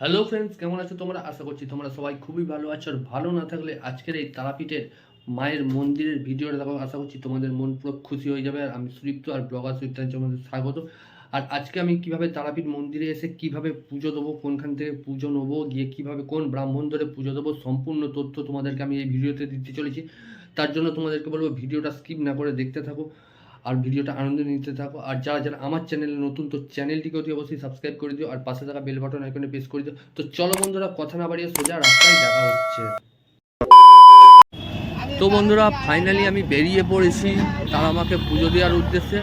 Hello friends, কেমন আছো তোমরা? আশা করছি তোমরা সবাই খুবই ভালো আছো। আর ভালো না থাকলে আজকের এই তারাপীঠের মায়ের মন্দিরের ভিডিওটা দেখো, আশা করছি তোমাদের মন পুরো খুশি হয়ে যাবে। আর আমি সুদীপ্ত আর ব্লগার সুদীপ্ত তোমাদের স্বাগত। আর আজকে আমি কীভাবে তারাপীঠ মন্দিরে এসে কীভাবে পুজো দেবো, কোনখান থেকে পুজো নেব, গিয়ে কীভাবে কোন ব্রাহ্মণ ধরে পুজো দেবো, সম্পূর্ণ তথ্য তোমাদেরকে আমি এই ভিডিওতে দিতে চলেছি। তার জন্য তোমাদেরকে বলব ভিডিওটা স্কিপ না করে দেখতে থাকো আর ভিডিওটা আনন্দ নিতে থাকো। আর যারা যারা আমার চ্যানেলে নতুন, তো চ্যানেলটিকে অতি অবশ্যই সাবস্ক্রাইব করে দিও আর পাশে থাকা বেল বাটন আইকনে প্রেস করে দিও। তো চলো বন্ধুরা, কথা না বাড়িয়ে সোজা রাস্তায় দেখা হচ্ছে। তো বন্ধুরা ফাইনালি আমি বেরিয়ে পড়েছি। তারা আমাকে পুজো দেওয়ার উদ্দেশ্যে।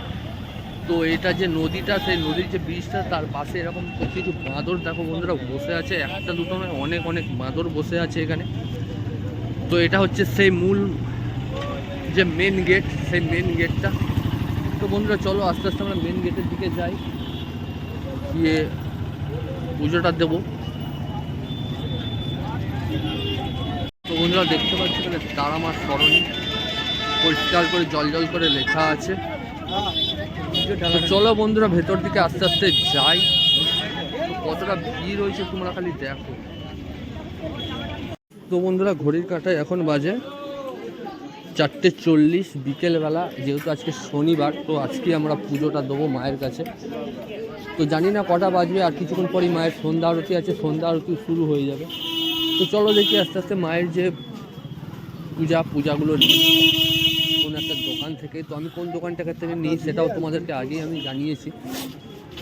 তো এটা যে নদীটা, সেই নদীর যে ব্রিজটা, তার পাশে এরকম কিছু বাঁদর, দেখো বন্ধুরা, বসে আছে। একটা দুটো নয়, অনেক অনেক বাঁদর বসে আছে এখানে। তো এটা হচ্ছে সেই মূল যে মেন গেট সেই মেন গেটটা তো বন্ধুরা, চলো আস্তে আস্তে আমরা মেন গেটের দিকে যাই। গিয়ে পুজোটা দেবো। বন্ধুরা দেখতে পাচ্ছি এখানে তারা মার স্মরণী পরিষ্কার করে জল জল করে লেখা আছে। চলো বন্ধুরা, ভেতর দিকে আস্তে আস্তে যাই। কতটা ভিড় হয়েছে তোমরা খালি দেখো। তো বন্ধুরা, ঘড়ির কাঁটায় এখন বাজে চারটে চল্লিশ, বিকেলবেলা, যেহেতু আজকে শনিবার, তো আজকে আমরা পুজোটা দেবো মায়ের কাছে। তো জানি না কটা বাজবে, আর কিছুক্ষণ পরই মায়ের সন্ধ্যা আরতি আছে, সন্ধ্যা আরতি শুরু হয়ে যাবে। তো চলো দেখি আস্তে আস্তে মায়ের যে পূজা, পূজাগুলো নিই। কোন একটা দোকান থেকে। তো আমি কোন দোকানটা থেকে নিই সেটাও তোমাদেরকে আগেই আমি জানিয়েছি।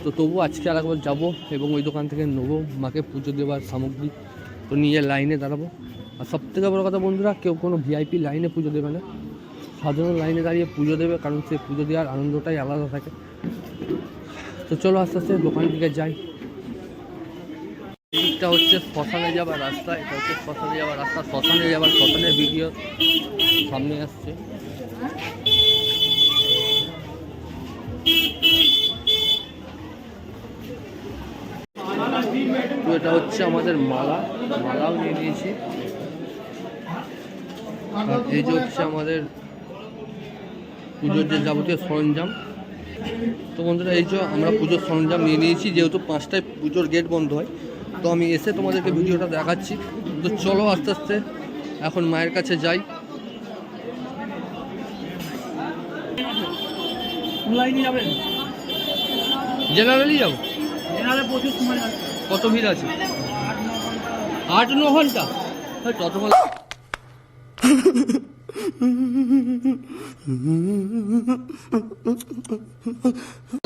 তো তবু আজকে আর একবার যাব এবং ওই দোকান থেকে নেব। মাকে পুজো দেওয়ার সামগ্রী তো নিয়ে লাইনে দাঁড়াবো। আর সব থেকে বড়ো কথা বন্ধুরা, কেউ কোনো ভিআইপি লাইনে পুজো দেবে না। সাধারণ লাইনে দাঁড়িয়ে পুজো দেবে, কারণ সে পুজো দেওয়ার আনন্দটাই আলাদা থাকে। তো চলো আস্তে আস্তে দোকান দিকে যাই। এইটা হচ্ছে শ্মশানে যাওয়ার রাস্তা, এটা হচ্ছে শ্মশানে যাওয়ার রাস্তা, শ্মশানে যাওয়ার শ্মশানের ভিডিও সামনে আসছে। তো এটা হচ্ছে আমাদের মালা, মালাও নিয়ে নিয়েছি। আর এই যে হচ্ছে আমাদের পুজোর যে যাবতীয় সরঞ্জাম। তো বন্ধুরা, এই যে আমরা পুজোর সরঞ্জাম নিয়ে নিয়েছি, যেহেতু পাঁচটায় পুজোর গেট বন্ধ হয় তো আমি এসে তোমাদেরকে ভিডিওটা দেখাচ্ছি। তো চলো আস্তে আস্তে এখন মায়ের কাছে যাই। লাইনে যাবেন? জেনারেলি যাব। কত ভিড় আছে? আট ন ঘণ্টা। তত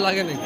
লাগে নাকি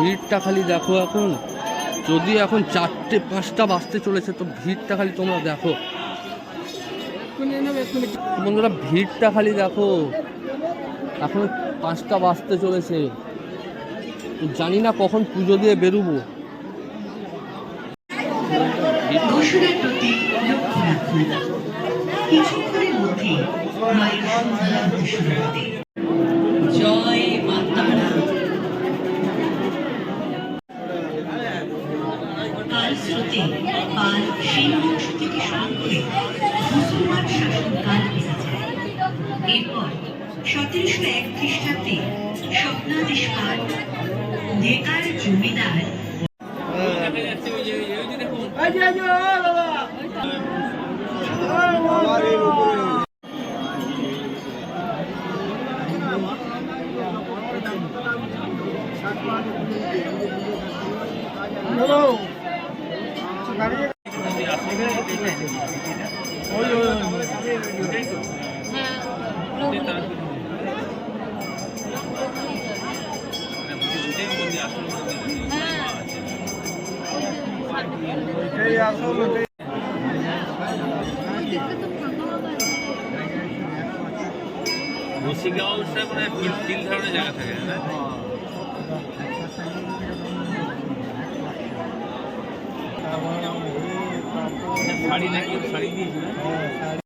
ভিড়টা খালি দেখো এখন। যদি এখন চারটে, পাঁচটা বাজতে চলেছে, তো ভিড়টা খালি তোমরা দেখো। বন্ধুরা, ভিড়টা খালি দেখো। এখন পাঁচটা বাজতে চলেছে। জানি না কখন পুজো দিয়ে বেরোবো। কিছুক্ষণের মধ্যে মায়ের সন্ধ্যা শুরু স্রোতে পাল সেই অংশ থেকে শুরু করে মুসলমান শাসনকাল বেড়ে যায়। এরপর সতেরোশো এক খ্রিস্টাব্দে স্বপ্নাদেশ পাল ঢেকার জমিদার মুর্শিদাবাদটা মানে তিন ধরনের জায়গা থাকে শাড়ি নাকি শাড়ি দিয়েছিল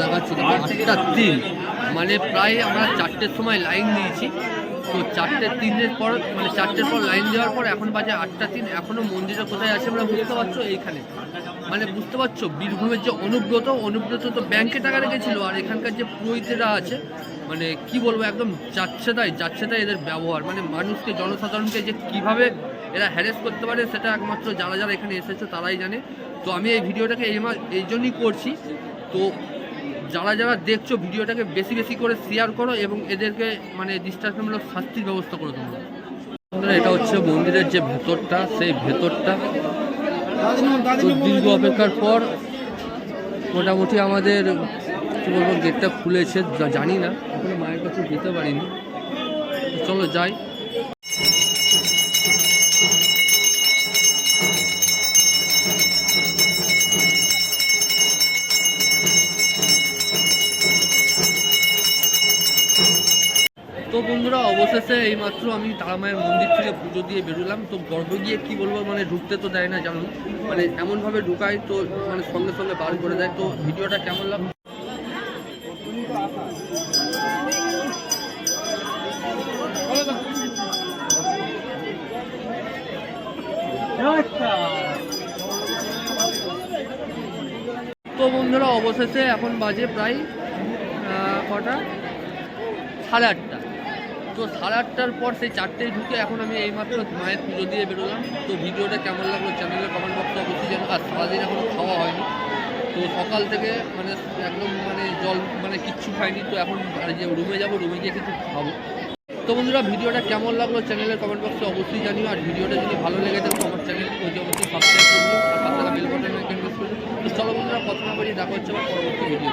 দেখাচ্ছি দেখো আটটা তিন। মানে প্রায় আমরা চারটের সময় লাইন দিয়েছি তো চারটে তিনের পর মানে চারটের পর লাইন দেওয়ার পর এখন বাজে আটটা তিন। এখনও মন্দিরে কোথায় আছে আমরা বুঝতে পারছ? এইখানে। মানে বুঝতে পারছ? বীরভূমের যে অনুব্রত অনুব্রত তো ব্যাংকে টাকা রেখেছিল। আর এখানকার যে পুরোহিতেরা আছে মানে কি বলব একদম যাচ্ছে তাই যাচ্ছে তাই এদের ব্যবহার। মানে মানুষকে জনসাধারণকে যে কীভাবে এরা হ্যারেস করতে পারে সেটা একমাত্র যারা যারা এখানে এসেছে তারাই জানে। তো আমি এই ভিডিওটাকে এই এই জন্যই করছি। তো যারা যারা দেখছ ভিডিওটাকে বেশি বেশি করে শেয়ার করো এবং এদেরকে মানে দৃষ্টান্তমূলক শাস্তির ব্যবস্থা করে তোমরা। এটা হচ্ছে মন্দিরের যে ভেতরটা, সেই ভেতরটা। দীর্ঘ অপেক্ষার পর মোটামুটি আমাদের, কী বলব, গেটটা খুলেছে জানি না, এখনও মায়ের কাছে যেতে পারিনি। চলো যাই। বন্ধুরা, অবশেষে এইমাত্র আমি তারামায়ের মন্দির থেকে পুজো দিয়ে বেরোলাম। তো গর্ভে গিয়ে কি বলব মানে ঢুকতে তো দেয় না জানো। মানে এমনভাবে ঢুকায় তো মানে সঙ্গে সঙ্গে বার করে দেয়। তো ভিডিওটা কেমন লাগল তো বন্ধুরা, অবশেষে এখন বাজে প্রায় কটা? সাড়ে আটটা। তো সাড়ে আটটার পর সেই চারটেই ঢুকে এখন আমি এইমাত্র মায়ের পুজো দিয়ে বেরোলাম। তো ভিডিওটা কেমন লাগল চ্যানেলে কমেন্ট বক্সে অবশ্যই জানো আর সারাদিন এখনও খাওয়া হয়নি। তো সকাল থেকে মানে একদম মানে জল মানে কিচ্ছু খাইনি। তো এখন যে রুমে যাব রুমে গিয়ে কিছু খাব। তো বন্ধুরা, ভিডিওটা কেমন লাগল চ্যানেলের কমেন্ট বক্সে অবশ্যই জানিও। আর ভিডিওটা যদি ভালো লেগে থাকে আমার যে অবশ্যই সাবস্ক্রাইব করব আর বেল করব তো চলো বন্ধুরা, কথা না বলি দেখা হচ্ছে আবার পরবর্তী ভিডিও